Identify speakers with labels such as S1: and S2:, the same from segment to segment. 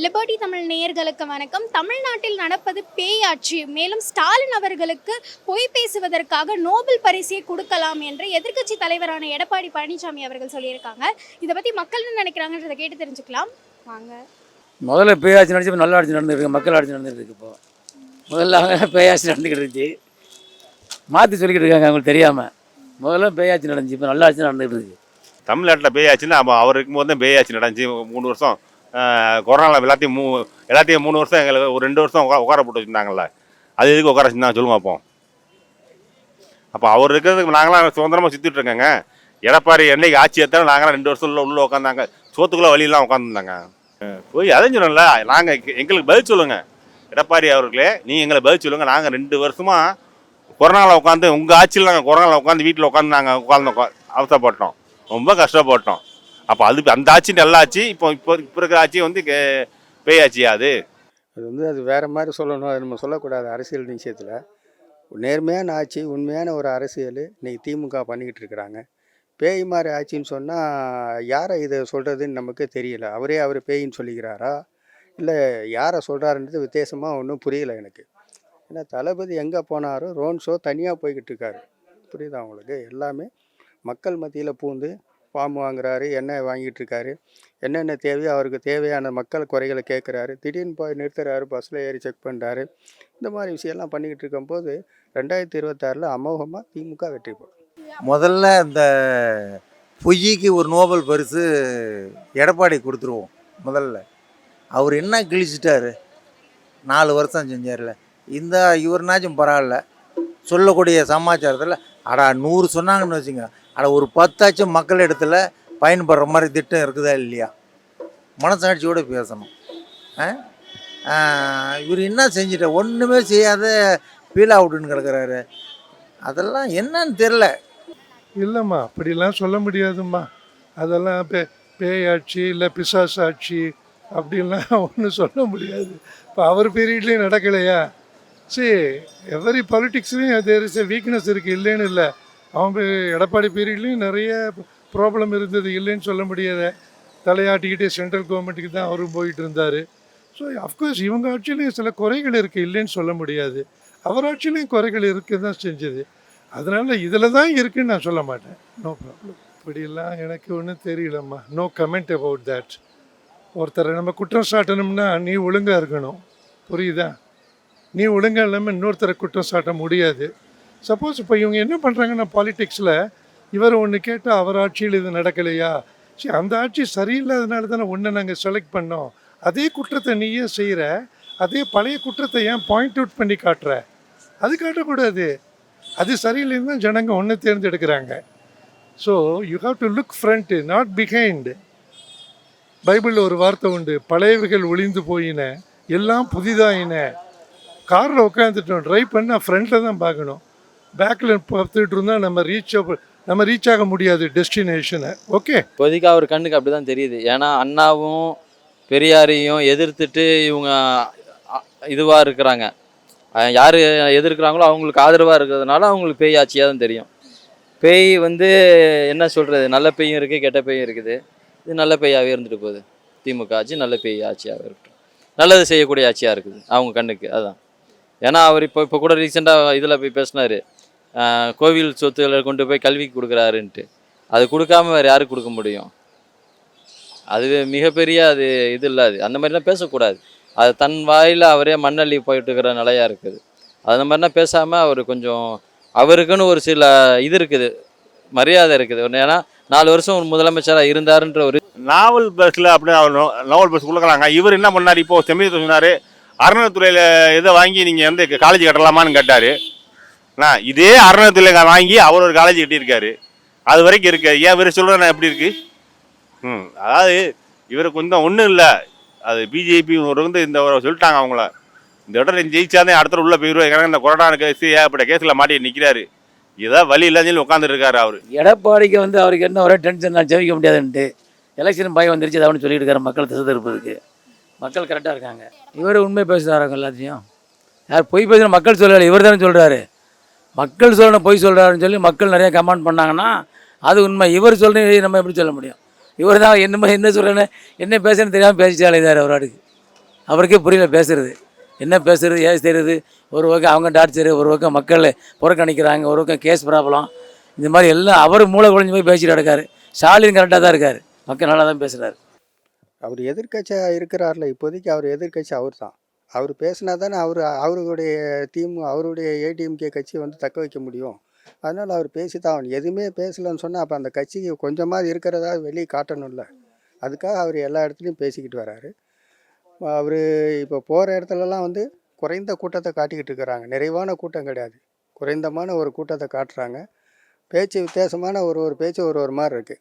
S1: Liberty Tamil நேயர்களுக்கு வணக்கம். தமிழ்நாட்டில் நடப்பது பேயாட்சி. மேலும் ஸ்டாலின் அவர்களுக்கு பொய் பேசுவதற்காக நோபல் பரிசை கொடுக்கலாம் என்று எதிர்க்கட்சி தலைவரான எடப்பாடி பழனிசாமி அவர்கள் சொல்லியிருக்காங்க. இதை பற்றி மக்கள் என்ன நினைக்கிறாங்கன்றதை கேட்டு தெரிஞ்சுக்கலாம். வாங்க.
S2: முதல்ல பேயாட்சி நடந்துச்சு இப்போ நல்ல ஆட்சி நடந்துருக்கு. மக்கள் ஆட்சி நடந்துட்டு இருக்கு இப்போ. முதல்ல பேயாட்சி நடந்துக்கிட்டு இருந்துச்சு மாற்றி சொல்லிக்கிட்டு இருக்காங்க அவங்களுக்கு தெரியாமல் முதல்ல பேயாட்சி நடந்துச்சு இப்போ நல்ல ஆட்சி நடந்துகிட்டு இருக்கு.
S3: தமிழ்நாட்டில் பேயாச்சுன்னா அப்போ அவர் இருக்கும்போது தான் பேயாச்சு நடந்துச்சு மூணு வருஷம். கொரோனாவில் எல்லாத்தையும் மூ எல்லாத்தையும் மூணு வருஷம் எங்களுக்கு ஒரு ரெண்டு வருஷம் உட்கார உட்கார போட்டு வச்சுருந்தாங்கல்ல. அது எதுக்கு உட்கார வச்சுருந்தாங்க சொல்லுங்க அப்போ அப்போ அவர் இருக்கிறதுக்கு நாங்களாம் சுதந்திரமாக சுற்றிட்டு இருக்கோங்க. எடப்பாடி என்னைக்கு ஆட்சி ஏற்றாலும் நாங்களாம் ரெண்டு வருஷம் உள்ள உள்ளே உட்காந்தாங்க. சோத்துக்குள்ளே வழியெல்லாம் உட்காந்துருந்தாங்க போய் அதையும் சொல்லணும்ல நாங்கள் எங்களுக்கு பதில் சொல்லுங்கள் எடப்பாடி அவர்களே நீங்கள் எங்களை பதில் சொல்லுங்கள் நாங்கள் ரெண்டு வருஷமாக கொரோனாவில் உட்காந்து உங்கள் ஆட்சியில் நாங்கள் கொரோனாவில் உட்காந்து வீட்டில் உட்காந்து நாங்கள் உட்காந்து அவசரப்பட்டோம் ரொம்ப கஷ்டப்பட்டோம். அப்போ அது அந்த ஆட்சி நல்ல ஆட்சி இப்போ இப்போ இப்போ இருக்கிற ஆட்சி வந்து கே- பேய் அது?
S4: அது வந்து அது வேறு மாதிரி சொல்லணும். அது நம்ம சொல்லக்கூடாது அரசியல் விஷயத்தில் நேர்மையான ஆட்சி உண்மையான ஒரு அரசியல் இன்றைக்கி திமுக பண்ணிக்கிட்டு இருக்கிறாங்க. பேய் மாதிரி ஆட்சின்னு சொன்னால் யாரை இதை சொல்கிறதுன்னு நமக்கு தெரியல. அவரே அவர் பேயின்னு சொல்லிக்கிறாரா? இல்லை யாரை சொல்கிறாருன்றது வித்தியாசமாக ஒன்றும் புரியலை எனக்கு. ஏன்னா தளபதி எங்கே போனாரோ ரோன் ஷோ தனியாக போய்கிட்டு இருக்காரு. புரியுதா உங்களுக்கு? எல்லாமே மக்கள் மத்தியில் பூந்து ஃபார்ம் வாங்குறாரு எண்ணெய் வாங்கிட்டுருக்காரு. என்னென்ன தேவையோ அவருக்கு தேவையான மக்கள் குறைகளை கேட்குறாரு. திடீர்னு போய் நிறுத்துறாரு பஸ்ஸில் ஏறி செக் பண்ணுறாரு இந்த மாதிரி விஷயம்லாம் பண்ணிக்கிட்டு இருக்கும்போது ரெண்டாயிரத்தி இருபத்தாறில் அமோகமாக திமுக வெற்றி பெறும்
S5: முதல்ல இந்த பொய்யிக்கு ஒரு நோபல் பரிசு எடப்பாடி கொடுத்துருவோம் முதல்ல. அவர் என்ன கிழிச்சிட்டாரு? நாலு வருஷம் செஞ்சார்ல. இந்த இவர்னாச்சும் பரவாயில்ல. சொல்லக்கூடிய சமாச்சாரத்தில் அடா நூறு சொன்னாங்கன்னு வச்சுங்க ஆனால் ஒரு பத்தாச்சும் மக்கள் இடத்துல பயன்படுற மாதிரி திட்டம் இருக்குதா இல்லையா? மனசாட்சியோடு பேசணும். ஆ? இவர் என்ன செஞ்சிட்ட? ஒன்றுமே செய்யாத ஃபீல் அவுட்டுன்னு கிடக்குறாரு. அதெல்லாம் என்னன்னு தெரில
S6: இல்லைம்மா அப்படிலாம் சொல்ல முடியாதும்மா. அதெல்லாம் பே பேயாட்சி இல்லை பிசாசு ஆட்சி அப்படின்லாம் ஒன்றும் சொல்ல முடியாது. இப்போ அவர் பீரியட்லேயும் நடக்கலையா? சரி எவரி பாலிட்டிக்ஸ்லேயும் தேர் இஸ் எ வீக்னஸ் இருக்குது இல்லைன்னு இல்லை. அவன் பே- எடப்பாடி பீரியட்லேயும் நிறைய ப்ராப்ளம் இருந்தது இல்லைன்னு சொல்ல முடியாத தலையாட்டிக்கிட்டே சென்ட்ரல் கவர்மெண்ட்டுக்கு தான் அவரும் போயிட்டு இருந்தார் ஸோ அஃப்கோர்ஸ் இவங்க ஆட்சியிலையும் சில குறைகள் இருக்குது இல்லைன்னு சொல்ல முடியாது. அவர் ஆட்சியிலையும் குறைகள் இருக்க தான் செஞ்சது. அதனால் இதில் தான் இருக்குதுன்னு நான் சொல்ல மாட்டேன். நோ ப்ராப்ளம் இப்படியெல்லாம் எனக்கு ஒன்றும் தெரியலம்மா. நோ கமெண்ட் அபவுட் தட் ஒருத்தரை நம்ம குற்றம் சாட்டணும்னா நீ ஒழுங்காக இருக்கணும். புரியுதா? நீ ஒழுங்காக இல்லாமல் இன்னொருத்தரை குற்றம் சாட்ட முடியாது. சப்போஸ் இப்போ இவங்க என்ன பண்ணுறாங்கன்னா பாலிடிக்ஸில் இவர் ஒன்று கேட்டால் அவர் ஆட்சியில் இது நடக்கலையா? சரி அந்த ஆட்சி சரியில்லாதனால தானே ஒன்றை நாங்கள் செலக்ட் பண்ணோம். அதே குற்றத்தை நீயே செய்கிற அதே பழைய குற்றத்தை ஏன் பாயிண்ட் அவுட் பண்ணி காட்டுற? அது காட்டக்கூடாது. அது சரியில்லைன்னு தான் ஜனங்க ஒன்று தேர்ந்தெடுக்கிறாங்க. So you have to look front not behind பைபிளில் ஒரு வார்த்தை உண்டு பழையவைகள் ஒளிந்து போயின எல்லாம் புதிதாயின. காரில் உட்காந்துட்டோம் ட்ரைவ் பண்ணால் ஃப்ரண்ட்டில் தான் பார்க்கணும். பேக்கில் பார்த்துட்டு இருந்தால் நம்ம ரீச் நம்ம ரீச் ஆக முடியாது டெஸ்டினேஷனை ஓகே
S7: இப்போதைக்கு அவர் கண்ணுக்கு அப்படி தான் தெரியுது. ஏன்னா அண்ணாவும் பெரியாரையும் எதிர்த்துட்டு இவங்க இதுவாக இருக்கிறாங்க. யார் எதிர்க்கிறாங்களோ அவங்களுக்கு ஆதரவாக இருக்கிறதுனால அவங்களுக்கு பேய் ஆட்சியாக தான் தெரியும். பேய் வந்து என்ன சொல்கிறது நல்ல பேயும் இருக்குது கெட்ட பேயும் இருக்குது. இது நல்ல பேயாகவே இருந்துட்டு போகுது. திமுக ஆட்சி நல்ல பேய் ஆட்சியாகவே இருக்கட்டும். நல்லது செய்யக்கூடிய ஆட்சியாக இருக்குது அவங்க கண்ணுக்கு அதுதான் ஏன்னா அவர் இப்போ இப்போ கூட ரீசெண்டாக இதில் போய் பேசினார். கோவில் சொத்துக்களை கொண்டு போய் கல்விக்கு கொடுக்குறாருன்ட்டு. அது கொடுக்காம வேறு யாருக்கு கொடுக்க முடியும்? அது மிகப்பெரிய அது இது இல்லாது அந்த மாதிரிலாம் பேசக்கூடாது. அது தன் வாயில் அவரே மண்ணள்ளி போயிட்டு இருக்கிற நிலையா இருக்குது. அந்த மாதிரிலாம் பேசாமல் அவர் கொஞ்சம் அவருக்குன்னு ஒரு சில இது இருக்குது. மரியாதை இருக்குது. ஒன்று ஏன்னா நாலு வருஷம் ஒரு முதலமைச்சராக இருந்தாருன்ற ஒரு
S3: நாவல் பஸ்ஸில் அப்படி அவர் நாவல் பஸ் கொடுக்குறாங்க இவர் என்ன பண்ணார்? இப்போ செம்மதி சொன்னார் அறநிலைத்துறையில் இதை வாங்கி நீங்கள் வந்து காலேஜ் கட்டலாமான்னு கேட்டார். நான் இதே அறநிலைத்துறையில் வாங்கி அவர் ஒரு காலேஜ் கட்டியிருக்காரு. அது வரைக்கும் இருக்கு. ஏன் இவர் சொல்கிறேன் எப்படி இருக்கு? ம் அதாவது இவருக்கு கொஞ்சம் ஒன்றும் இல்லை. அது பிஜேபி ஒரு வந்து இந்த சொல்லிட்டாங்க அவங்கள. இந்த இடம் ஜெயிச்சாதே அடுத்த உள்ள போயிடுவார் ஏன்னா இந்த கொரோனா கேஸ் ஏகப்பட்ட கேஸில் மாட்டி நிற்கிறாரு இதான் வழி இல்லைன்னு சொல்லி உட்காந்துட்டு அவர்.
S2: எடப்பாடிக்கு வந்து அவருக்கு என்ன ஒரே டென்ஷன் நான் ஜெயிக்க முடியாதுன்ட்டு. எலெக்ஷன் பயம் வந்துருச்சு அதை அவனு சொல்லிட்டு இருக்காரு மக்கள் திசை திருப்பதுக்கு. மக்கள் கரெக்டாக இருக்காங்க. இவர் உண்மை பேசுகிறாங்க எல்லாத்தையும். யார் பொய் பேசுகிற மக்கள் சொல்லலை இவர் தானே சொல்கிறாரு மக்கள் சொல்லணும் பொய் சொல்கிறாருன்னு சொல்லி மக்கள் நிறையா கமெண்ட் பண்ணாங்கன்னா அது உண்மை. இவர் சொல்கிறேன் நம்ம எப்படி சொல்ல முடியும்? இவர் தான் என்ன என்ன சொல்கிறேன்னு என்ன பேசுறேன்னு தெரியாமல் பேசிட்டாலே இதார் அவராடுக்கு அவருக்கே புரியல பேசுறது. என்ன பேசுறது ஏ செய்கிறது ஒரு பக்கம் அவங்க டார்ச்சரு ஒரு பக்கம் மக்கள் புறக்கணிக்கிறாங்க ஒரு பக்கம் கேஸ் ப்ராப்ளம் இந்த மாதிரி எல்லாம் அவர் மூளை குழஞ்சு போய் பேசிட்டு கிடக்காரு. ஸ்டாலின் கரெக்டாக தான் இருக்கார். மக்கள் நல்லா தான் பேசுகிறாரு
S4: அவர் எதிர்கட்சியாக இருக்கிறார்ல இப்போதைக்கு அவர் எதிர்க்கட்சி அவர் தான் அவர் பேசினா தானே அவர் அவருடைய டீம் அவருடைய ஏடிஎம்கே கட்சி வந்து தக்க வைக்க முடியும். அதனால் அவர் பேசி தான் ஆகணும். எதுவுமே பேசலன்னு சொன்னால் அப்போ அந்த கட்சிக்கு கொஞ்சமாவது இருக்கிறதா வெளியே காட்டணும்ல. அதுக்காக அவர் எல்லா இடத்துலையும் பேசிக்கிட்டு வராரு. அவர் இப்போ போகிற இடத்துலலாம் வந்து குறைந்த கூட்டத்தை காட்டிக்கிட்டு இருக்கிறாங்க. நிறைவான கூட்டம் கிடையாது. குறைந்தமான ஒரு கூட்டத்தை காட்டுறாங்க. பேச்சு வித்தியாசமான ஒரு ஒரு பேச்சு ஒரு ஒரு மாதிரி இருக்குது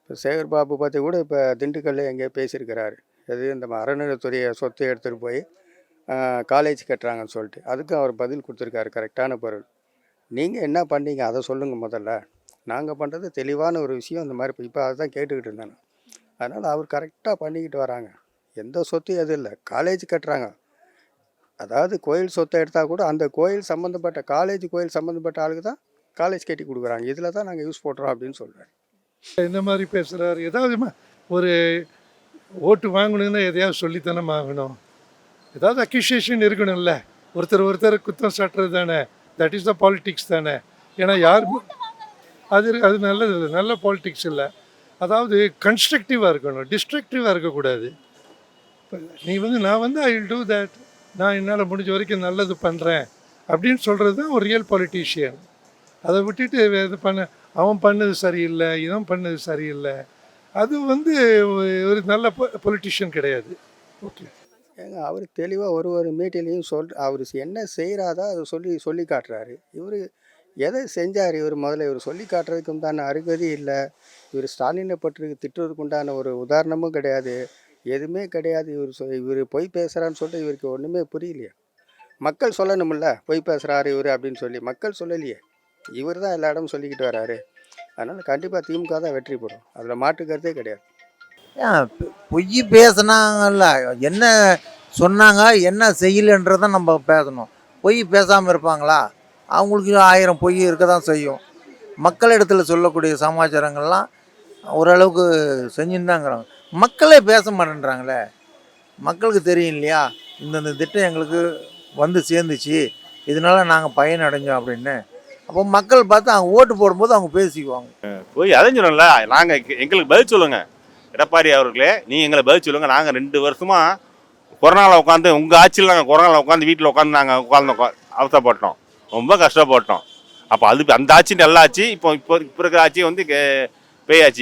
S4: இப்போ சேகர் பாபு பற்றி கூட இப்போ திண்டுக்கல்ல எங்கேயோ பேசியிருக்கிறாரு. எது இந்த அறநிலைத்துறையை சொத்தை எடுத்துகிட்டு போய் காலேஜ் கட்டுறாங்கன்னு சொல்லிட்டு. அதுக்கும் அவர் பதில் கொடுத்துருக்காரு. கரெக்டான பொருள். நீங்கள் என்ன பண்ணீங்க? அதை சொல்லுங்கள் முதல்ல. நாங்கள் பண்ணுறது தெளிவான ஒரு விஷயம். இந்த மாதிரி இப்போ அதை தான் கேட்டுக்கிட்டு இருந்தேன் அதனால் அவர் கரெக்டாக பண்ணிக்கிட்டு வராங்க. எந்த சொத்து எதுவும் இல்லை. காலேஜ் கட்டுறாங்க. அதாவது கோயில் சொத்தை எடுத்தால் கூட அந்த கோயில் சம்மந்தப்பட்ட காலேஜ் கோயில் சம்மந்தப்பட்ட ஆளுக்கு தான் காலேஜ் கட்டி கொடுக்குறாங்க. இதில் தான் நாங்கள் யூஸ் போடுறோம் அப்படின்னு சொல்கிறேன்
S6: என்ன மாதிரி பேசுகிறாரு ஏதாவது ஒரு ஓட்டு வாங்கணுன்னா எதையாவது சொல்லித்தானே ஆகணும். ஏதாவது அக்யூசியேஷன் இருக்கணும்ல. ஒருத்தர் ஒருத்தர் குத்தம் சாட்டுறது தானே. தட் இஸ் த பாலிடிக்ஸ் தானே. ஏன்னா யார் அது அது நல்லது இல்லை. நல்ல பாலிடிக்ஸ் இல்லை. அதாவது கன்ஸ்ட்ரக்டிவாக இருக்கணும். டிஸ்ட்ரக்டிவாக இருக்கக்கூடாது. நீ வந்து நான் வந்து ஐ வில் டூ தட் நான் என்னால் முடிஞ்ச வரைக்கும் நல்லது பண்ணுறேன் அப்படின்னு சொல்கிறது தான் ஒரு ரியல் பாலிட்டிஷியன் அதை விட்டுட்டு இது பண்ண அவன் பண்ணது சரியில்லை இவன் பண்ணது சரியில்லை. அது வந்து ஒரு- ஒரு நல்ல பொலிட்டிஷியன் கிடையாது. ஓகே
S4: ஏங்க அவர் தெளிவாக ஒரு ஒரு மீட்டிலையும் சொல் அவர் என்ன செய்கிறாதோ அதை சொல்லி சொல்லி காட்டுறாரு. இவர் எதை செஞ்சார்? இவர் முதல்ல இவர் சொல்லி காட்டுறதுக்கு உண்டான அருகதி இல்லை. இவர் ஸ்டாலினை பற்றி திட்டுறதுக்கு உண்டான ஒரு உதாரணமும் கிடையாது. எதுவுமே கிடையாது. இவர் சொ இவர் பொய் பேசுகிறான்னு சொல்லிட்டு இவருக்கு ஒன்றுமே புரியலையே. மக்கள் சொல்லணும்ல பொய் பேசுகிறாரு இவர் அப்படின்னு சொல்லி. மக்கள் சொல்லலையே. இவர் தான் எல்லா இடமும் சொல்லிக்கிட்டு வராரு. அதனால் கண்டிப்பாக திமுக தான் வெற்றி பெறும். அதில் மாற்று கருத்தே கிடையாது.
S5: பொய் பேசுனாங்கல்ல. என்ன சொன்னாங்க என்ன செய்யலைன்றதை நம்ம பேசணும். பொய் பேசாமல் இருப்பாங்களா? அவங்களுக்கு ஆயிரம் பொய் இருக்க தான் செய்யும் மக்களிடத்தில் சொல்லக்கூடிய சமாச்சாரங்கள்லாம் ஓரளவுக்கு செஞ்சுன்னு தாங்கிறாங்க மக்களே பேச மாட்டேன்றாங்களே. மக்களுக்கு தெரியும் இல்லையா? இந்தந்த திட்டம் எங்களுக்கு வந்து சேர்ந்துச்சு. இதனால நாங்கள் பயன் அடைஞ்சோம் அப்படின்னு. அப்போ மக்கள் பார்த்து அவங்க ஓட்டு போடும்போது அவங்க பேசிக்குவாங்க.
S3: போய் அடைஞ்சிடும்ல நாங்கள் எங்களுக்கு பதில் சொல்லுங்கள் எடப்பாடி அவர்களே நீங்கள் எங்களை பதில் சொல்லுங்கள் நாங்கள் ரெண்டு வருஷமாக கொரோனாவில் உட்காந்து உங்கள் ஆட்சியில் நாங்கள் கொரோனாவில் உட்காந்து வீட்டில் உட்காந்து நாங்கள் உட்காந்து அவசரப்பட்டோம் ரொம்ப கஷ்டப்பட்டோம். அப்போ அது அந்த ஆட்சி நல்லா ஆச்சு இப்போ இப்போ இப்போ இருக்கிற ஆட்சி வந்து கே-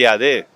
S3: அது?